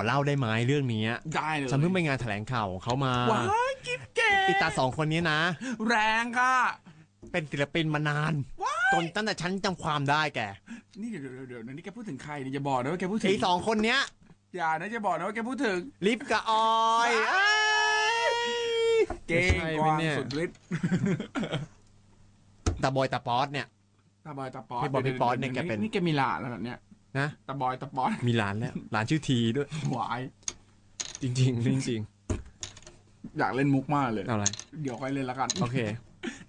อเล่าได้ไหมเรื่องนี้ได้เลยฉันเพิ่งไปงานแถลงข่าวของเขามาว้ายกิ๊บเก๋อีตาสองคนนี้นะ แรงค่ะ เป็นศิลปินมานานจนตั้งแต่ฉันจำความได้แก นี่เดี๋ยวเดี๋ยวเดี๋ยวนี่แกพูดถึงใครเนี่ยอย่าบอกนะว่าแกพูดถึงไอ้สองคนเนี้ย อย่านะจะบอกนะว่าแกพูดถึงลิฟกับออยเอ้ยเก้งไม่ใช่กวางไหมเนี่ยสุดฤทธิ์ตาบอยตาป๊อตเนี่ยตาบอยตาป๊อดพี่บอยพี่ป๊อดเนี่ยแกเป็นนี่แกมีหลานแล้วเหรอเนี่ย นะตาบอยตาป๊อดมีหลานแล้วหลานชื่อทีด้วยหวายจริง ๆ จริง อยากเล่นมุกมากเลย ๆ เอาอะไร เดี๋ยวค่อยเล่นละกันโอเค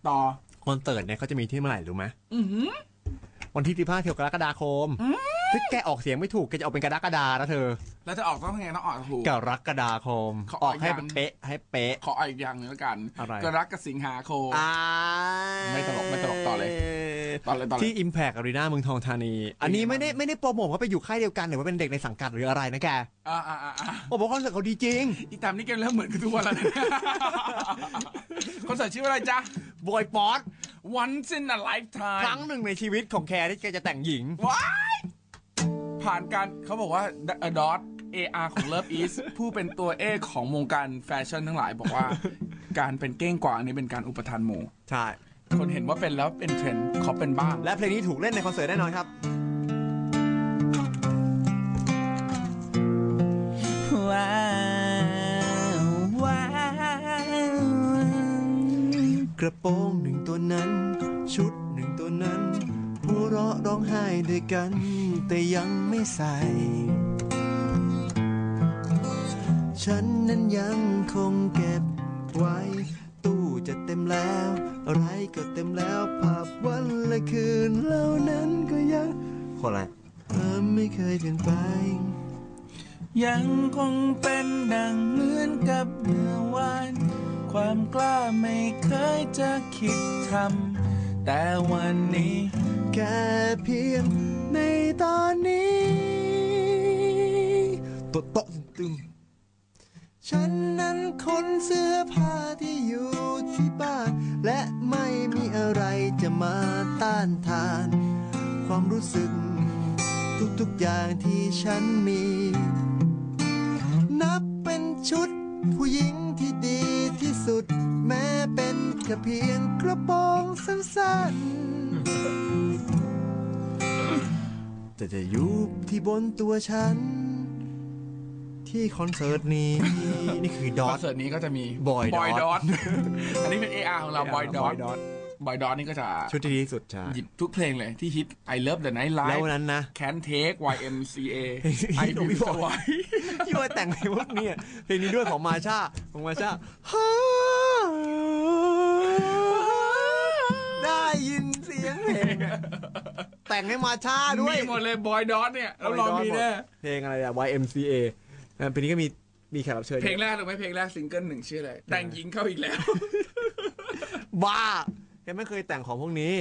ต่อ คอนเสิร์ตเนี่ยเขาจะมีที่เมื่อไหร่รู้ไหมอือหือวันที่15เที่ยวกรกฎาคมถ้าแกออกเสียงไม่ถูกแกจะออกเป็นกรกฎานะเธอแล้วจะออกต้องไงต้องออกถูก กรกฎาคมเขาออกให้ออกยัง เป๊ะให้เป๊ะ ขอเอาอีกอย่างหนึงแล้วกันอะไร กรกฎาสิงหาคมอ่าไม่ตลกไม่ตลกต่อเลย ต่อเลยต่อเลย ที่ Impact Arena เมืองทองธานี อันนี้ไม่ได้ไม่ได้โปรโมทว่าไปอยู่ค่ายเดียวกันหรือว่าเป็นเด็กในสังกัดหรืออะไรนะแกอ่าอ่าอ่าอ่าโอ้บอกคอนเสิร์ตเขาดีจริงอีตามนี่แกเริ่มเหมือนกันทุกวันแล้วนะ คอนเสิร์ตชื่อว่าอะไรจ๊ะ บอยป๊อต Once in a lifetime ครั้งหนึ่งในชีวิตของแคที่แกจะแต่งหญิง ว้ายผ่านการเขาบอกว่าดอท AR ของ Love Is ผู้เป็นตัวเอกของวงการแฟชั่นทั้งหลายบอกว่า การเป็นเก้งกวางนี่เป็นการอุปทานหมู่ ใช่ คนเห็นว่าเป็นแล้วเป็นเทรนด์ขอเป็นบ้าง และเพลงนี้ถูกเล่นในคอนเสิร์ตแน่นอนครับ ว้าวว้าวกระโปรงหนึ่งตัวนั้น ชุดหนึ่งตัวนั้นหัวเราะร้องไห้ด้วยกัน แต่ยังไม่ใส่ ฉันนั้นยังคงเก็บ คนอะไรเธอไม่เคยเปลี่ยนไป ยังคงเป็นดังเหมือนกับเมื่อวาน ความกล้าไม่เคยจะคิดทำแต่วันนี้แค่เพียงในตอนนี้โต๊ะโต๊ะตึงๆฉันนั้นคนเสื้อผ้าที่อยู่ที่บ้าน และไม่มีอะไรจะมาต้านทาน ความรู้สึก ทุกๆอย่างที่ฉันมี นับเป็นชุด ผู้หญิงที่ดีที่สุด แม้เป็นแค่เพียงกระโปรงสั้นๆ แต่จะอยู่ที่บนตัวฉัน ที่คอนเสิร์ตนี้ นี่คือดคออทนเสิร์ตนี้ก็จะมี Boy บอย Dot ดอทอันนี้เป็น AR ของเราบอยดอท Dot บอยดอทนี่ก็จะชุดที่ดีที่สุดใช่หยิบทุกเพลงเลยที่ฮิต I Love the Night แล้ว Life วันนั้นนะ Can Take YMCA เพลง I ของ Do พี่บอย Sawai พี่บอยแต่งเพลงพวกนี้อะเพลงนี้ด้วยของมาชาของมาชาได้ยินเสียงเพลงอะแต่งให้มาชาด้วย มีหมดเลยบอยดอทเนี่ยเราลองมีแน่เพลงอะไรอะ YMCA นะเพลงนี้ก็มีมีแขกรับเชิญเพลงแรกถูกไหมเพลงแรกซิงเกิลหนึ่งชื่ออะไรแต่งหญิงเข้าอีกแล้ว บ้า แกไม่เคยแต่งของพวกนี้